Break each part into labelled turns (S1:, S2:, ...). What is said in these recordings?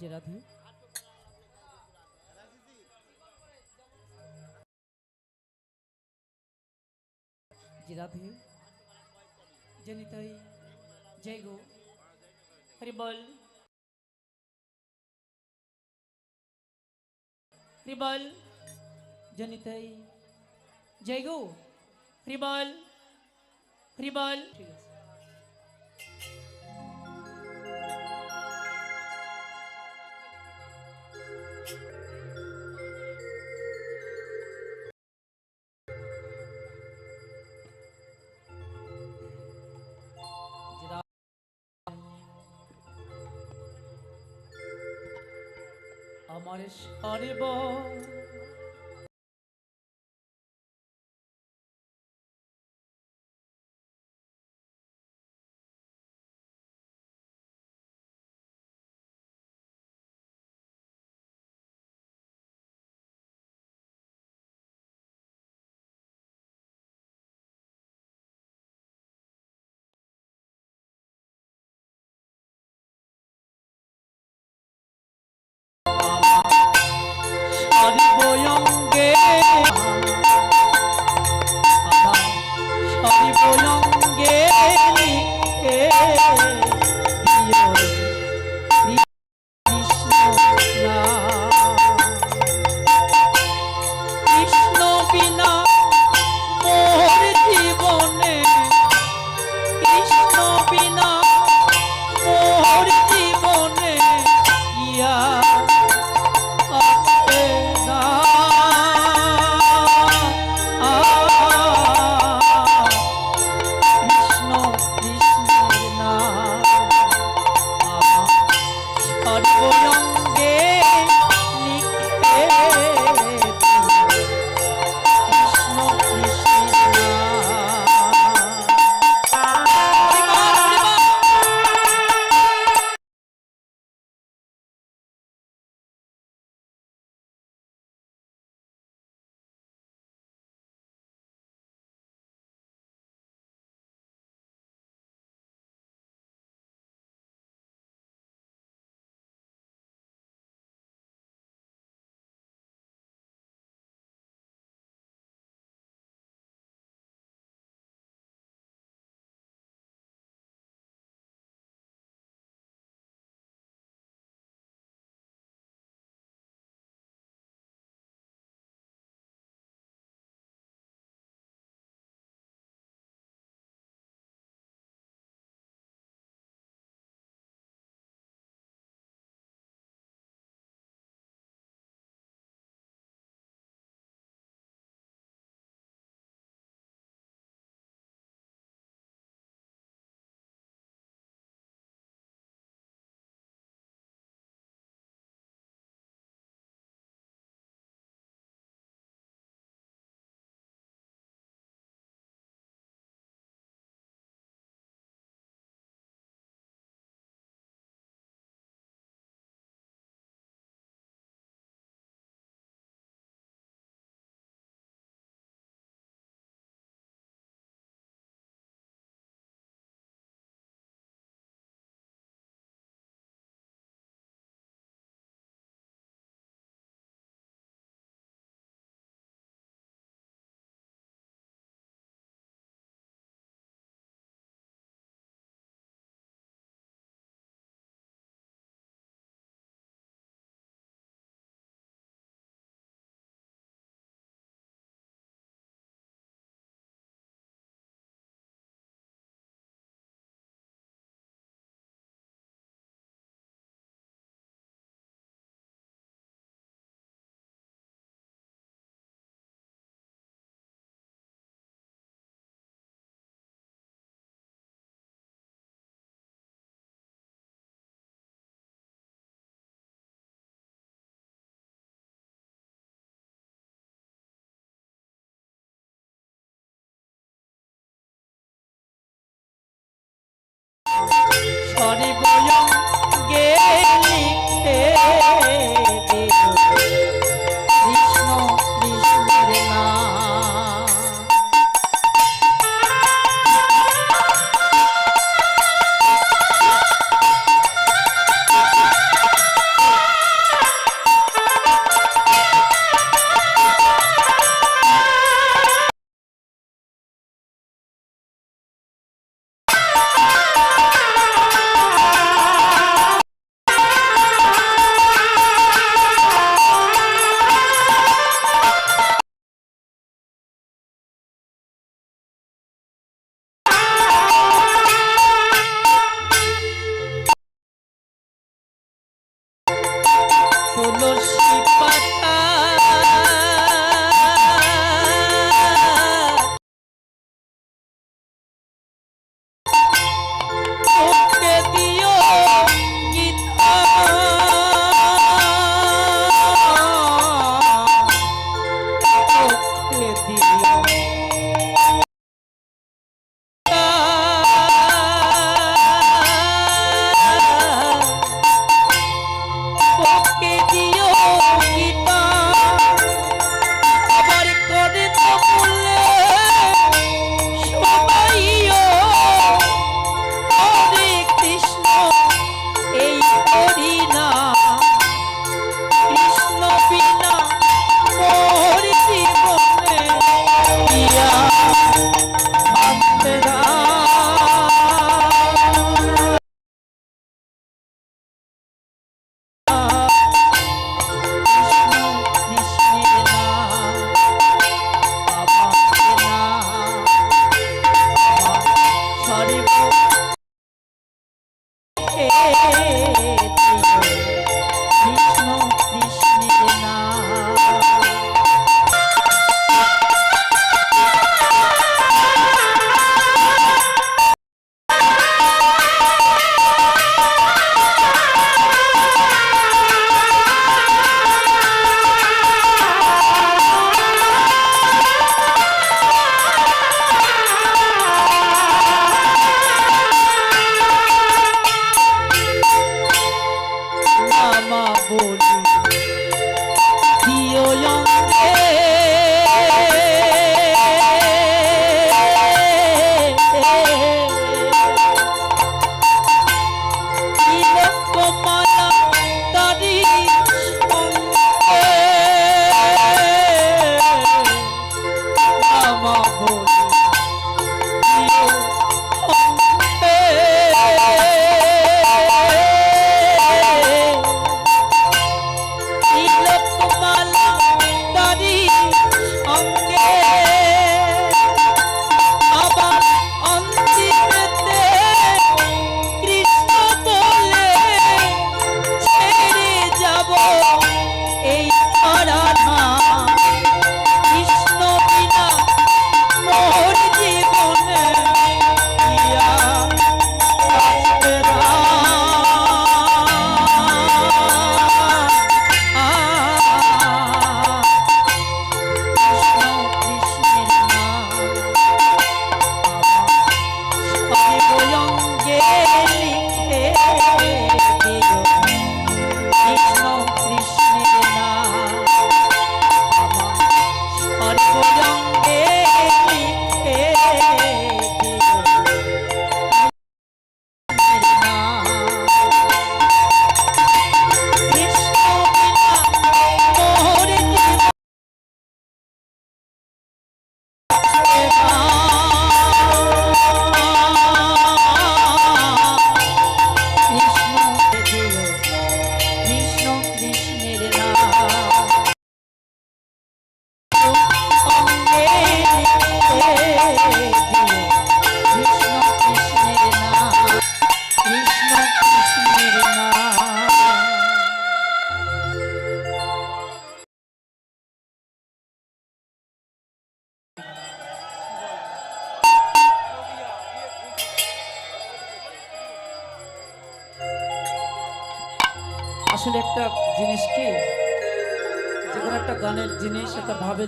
S1: যে রাধে যে রাধে যে নিতাই জয় গো হরি বল হরি বল যে নিতাই জয় গো হরি বল হরি বল ঠিক আছে আমার সর্ব সর্বঙ্গে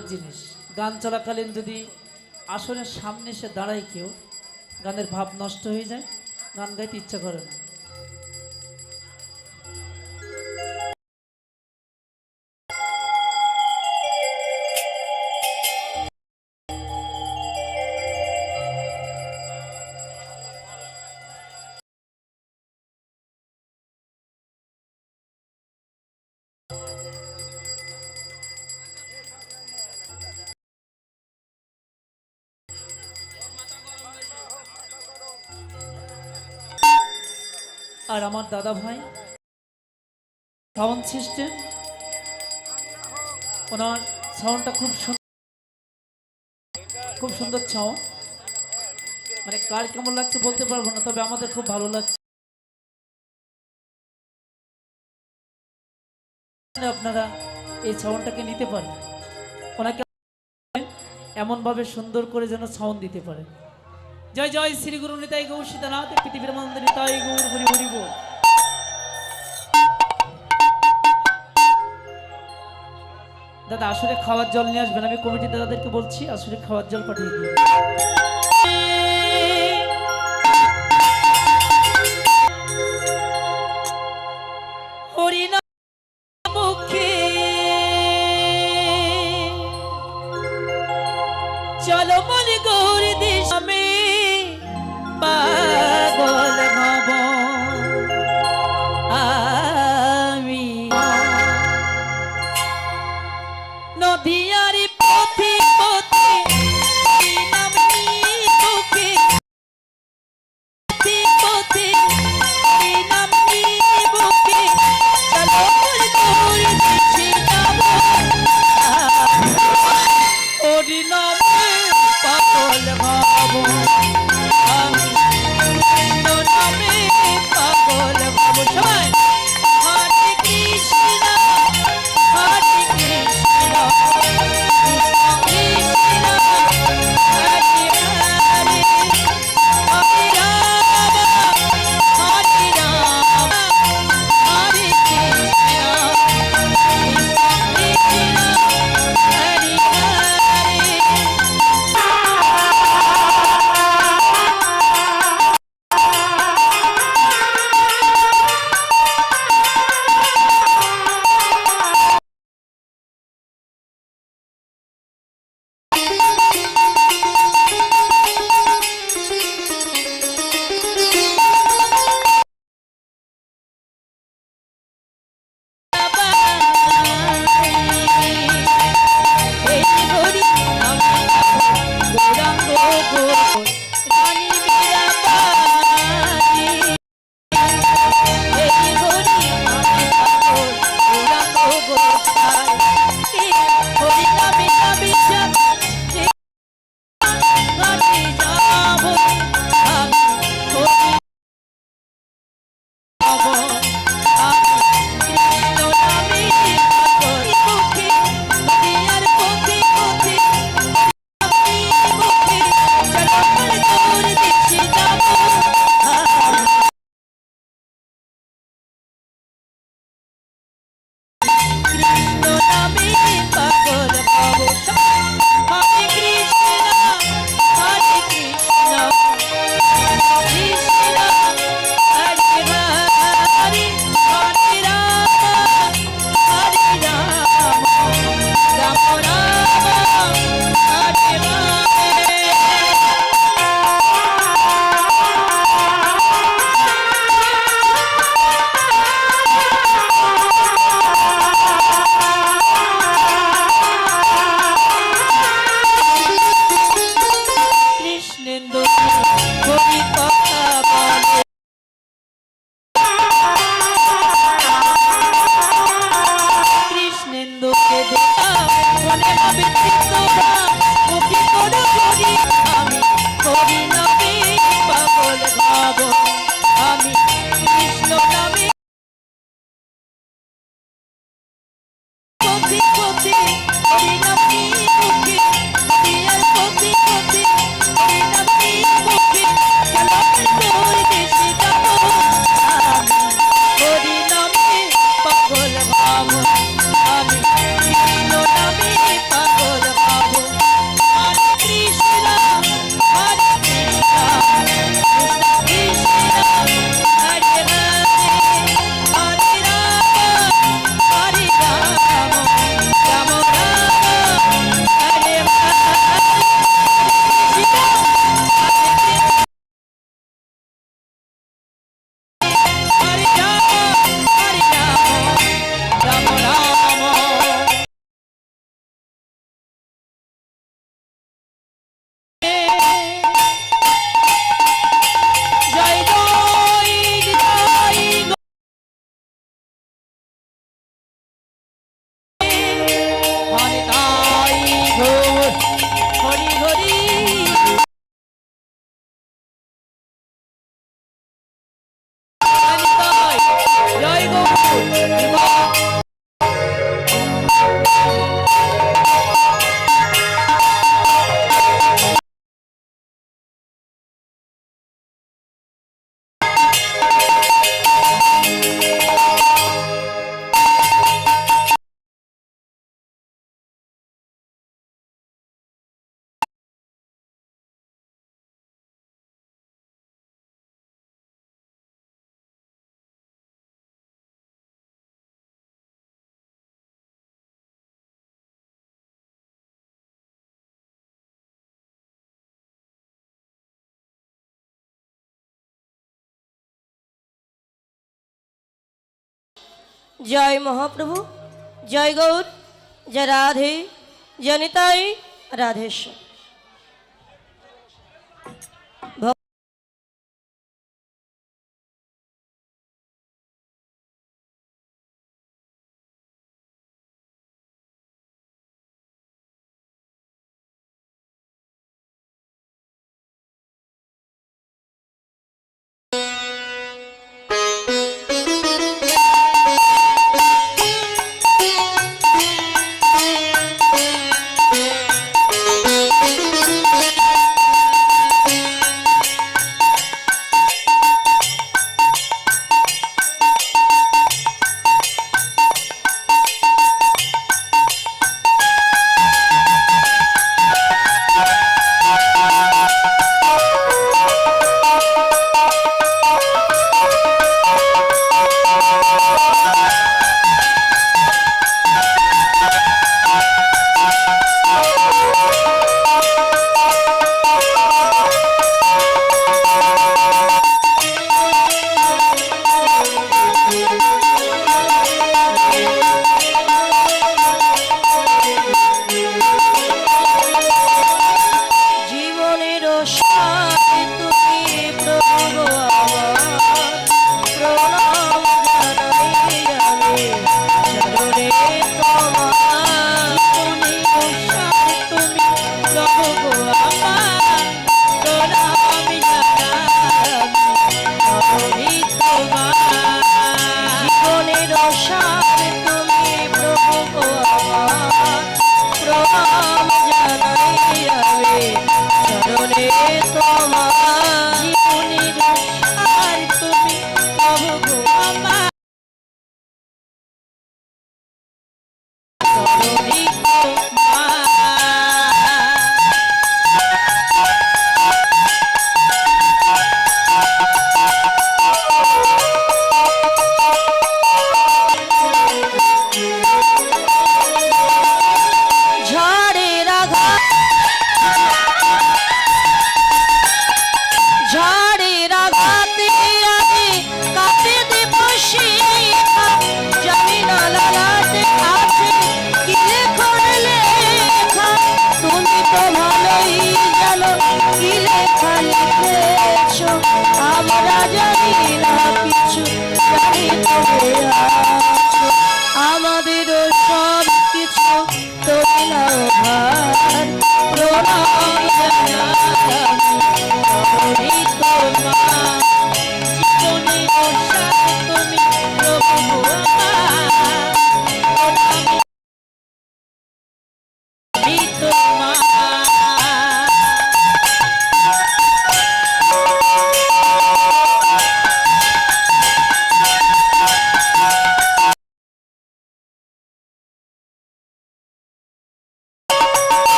S1: একটা জিনিস। গান চলাকালীন যদি আসনের সামনে এসে দাঁড়ায় কেউ, গানের ভাব নষ্ট হয়ে যায়, গান গাইতে ইচ্ছা করে না। আমার দাদা ভাই, সাউন্ড সিস্টেম। ওনার সাউন্ডটা খুব সুন্দর খুব সুন্দর সাউন্ড মানে কার কেমন লাগছে বলতে পারব না, তবে আমাদের খুব ভালো লাগছে। আপনারা এই সাউন্ডটাকে নিতে পারেন। ওনাকে এমনভাবে সুন্দর করে যেন সাউন্ড দিতে পারে জয় জয় শ্রী গুরু নিতাই গৌর সীতানাথ, পৃথিবীর মন্দ নিতাই গৌর, হরি হরি বল। দাদা আসলে খাওয়ার জল নিয়ে আসবেন, আমি কমিটি দাদাদেরকে বলছি আসলে খাওয়ার জল পাঠিয়ে মুখে চলো মনে গৌর দেশ
S2: জয় মহাপ্রভু জয় গৌর জয় রাধে জনিতাই রাধেশ্বর ভক-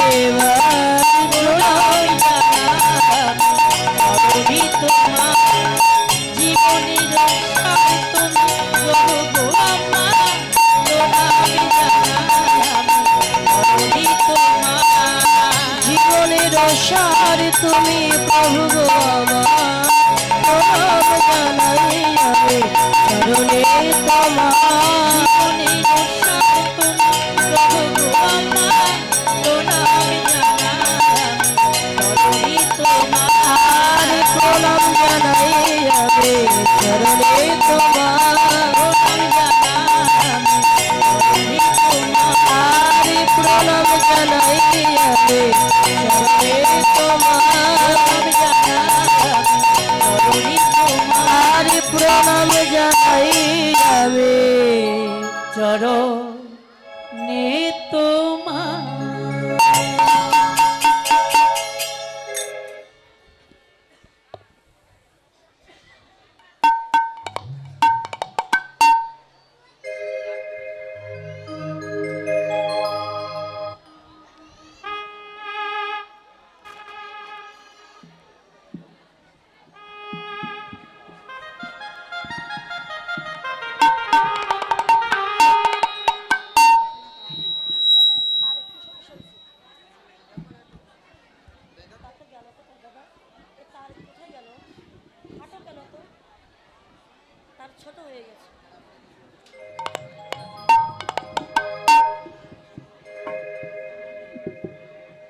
S2: তোমার তোমার সার তুমি প্রভু আমার প্রণাম জানাই আমি তোমার